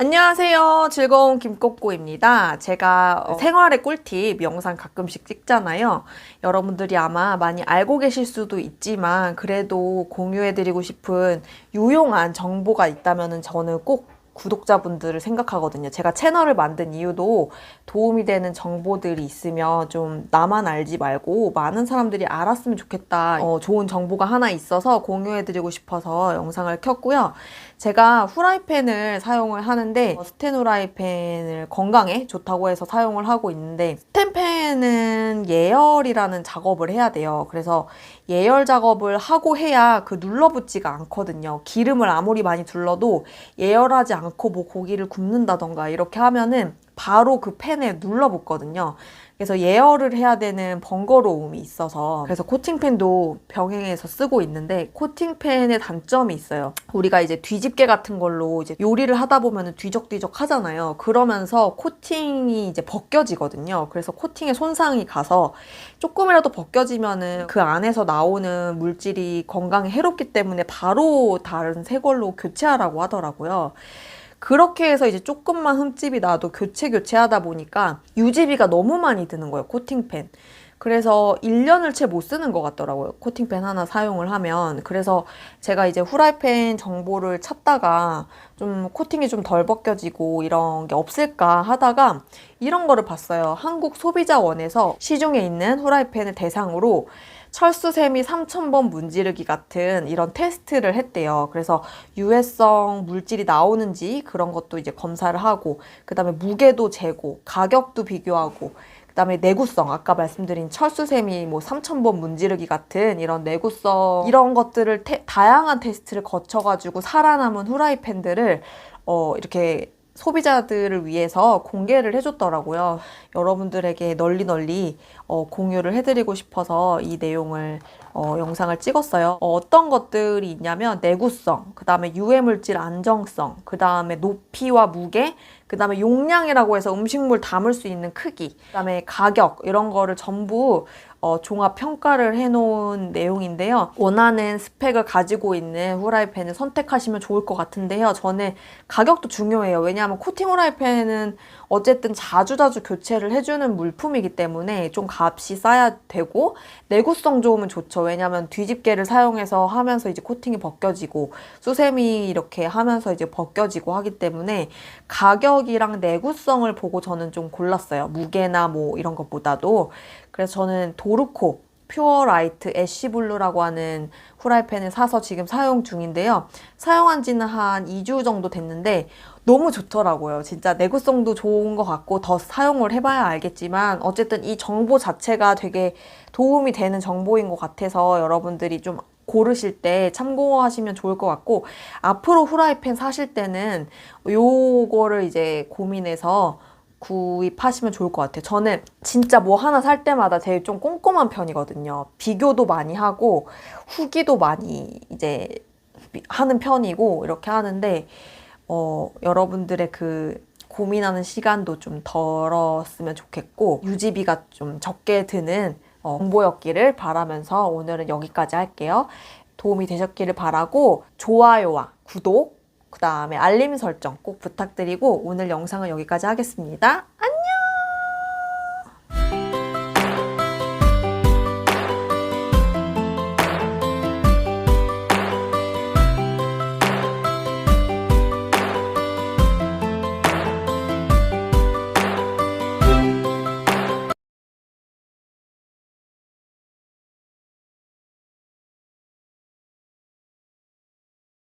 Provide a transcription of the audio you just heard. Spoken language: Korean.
안녕하세요. 즐거운 김꼬꼬입니다. 제가 어, 생활의 꿀팁 영상 가끔씩 찍잖아요. 여러분들이 아마 많이 알고 계실 수도 있지만 그래도 공유해드리고 싶은 유용한 정보가 있다면 저는 꼭 구독자분들을 생각하거든요. 제가 채널을 만든 이유도 도움이 되는 정보들이 있으면 좀 나만 알지 말고 많은 사람들이 알았으면 좋겠다. 어, 좋은 정보가 하나 있어서 공유해드리고 싶어서 영상을 켰고요. 제가 후라이팬을 사용을 하는데 어, 스텐 후라이팬을 건강에 좋다고 해서 사용을 하고 있는데 스텐팬은 예열이라는 작업을 해야 돼요. 그래서 예열 작업을 하고 해야 그 눌러붙지가 않거든요. 기름을 아무리 많이 둘러도 예열하지 않고 뭐 고기를 굽는다던가 이렇게 하면은 바로 그 팬에 눌러붙거든요. 그래서 예열을 해야 되는 번거로움이 있어서 그래서 코팅팬도 병행해서 쓰고 있는데 코팅팬의 단점이 있어요. 우리가 이제 뒤집개 같은 걸로 이제 요리를 하다 보면 뒤적뒤적 하잖아요. 그러면서 코팅이 이제 벗겨지거든요. 그래서 코팅에 손상이 가서 조금이라도 벗겨지면은 그 안에서 나오는 물질이 건강에 해롭기 때문에 바로 다른 새 걸로 교체하라고 하더라고요. 그렇게 해서 이제 조금만 흠집이 나도 교체 교체하다 보니까 유지비가 너무 많이 드는 거예요. 코팅팬. 그래서 1년을 채 못 쓰는 것 같더라고요. 코팅팬 하나 사용을 하면. 그래서 제가 이제 후라이팬 정보를 찾다가 좀 코팅이 좀 덜 벗겨지고 이런 게 없을까 하다가 이런 거를 봤어요. 한국 소비자원에서 시중에 있는 후라이팬을 대상으로 철수세미 3000번 문지르기 같은 이런 테스트를 했대요. 그래서 유해성 물질이 나오는지 그런 것도 이제 검사를 하고, 그 다음에 무게도 재고, 가격도 비교하고, 그 다음에 내구성, 아까 말씀드린 철수세미 뭐 3000번 문지르기 같은 이런 내구성, 이런 것들을 테, 다양한 테스트를 거쳐 가지고 살아남은 후라이팬들을 어, 이렇게 소비자들을 위해서 공개를 해줬더라고요. 여러분들에게 널리 널리 어, 공유를 해드리고 싶어서 이 내용을 어, 영상을 찍었어요. 어, 떤 것들이 있냐면 내구성, 그 다음에 유해물질 안정성, 그 다음에 높이와 무게, 그 다음에 용량이라고 해서 음식물 담을 수 있는 크기, 그 다음에 가격 이런 거를 전부 어, 종합 평가를 해놓은 내용인데요. 원하는 스펙을 가지고 있는 후라이팬을 선택하시면 좋을 것 같은데요. 저는 가격도 중요해요. 왜냐하면 코팅 후라이팬은 어쨌든 자주자주 교체를 해주는 물품이기 때문에 좀 값이 싸야 되고 내구성 좋으면 좋죠. 왜냐하면 뒤집개를 사용해서 하면서 이제 코팅이 벗겨지고 수세미 이렇게 하면서 이제 벗겨지고 하기 때문에 가격이랑 내구성을 보고 저는 좀 골랐어요. 무게나 뭐 이런 것보다도. 그래서 저는 도르코 퓨어라이트 애쉬블루라고 하는 후라이팬을 사서 지금 사용 중인데요. 사용한 지는 한 2주 정도 됐는데 너무 좋더라고요. 진짜 내구성도 좋은 것 같고 더 사용을 해봐야 알겠지만 어쨌든 이 정보 자체가 되게 도움이 되는 정보인 것 같아서 여러분들이 좀 고르실 때 참고하시면 좋을 것 같고 앞으로 후라이팬 사실 때는 요거를 이제 고민해서 구입하시면 좋을 것 같아요. 저는 진짜 뭐 하나 살 때마다 제일 좀 꼼꼼한 편이거든요. 비교도 많이 하고 후기도 많이 이제 하는 편이고 이렇게 하는데 어, 여러분들의 그 고민하는 시간도 좀 덜었으면 좋겠고 유지비가 좀 적게 드는 어, 정보였기를 바라면서 오늘은 여기까지 할게요. 도움이 되셨기를 바라고 좋아요와 구독 그 다음에 알림 설정 꼭 부탁드리고 오늘 영상은 여기까지 하겠습니다. 안녕!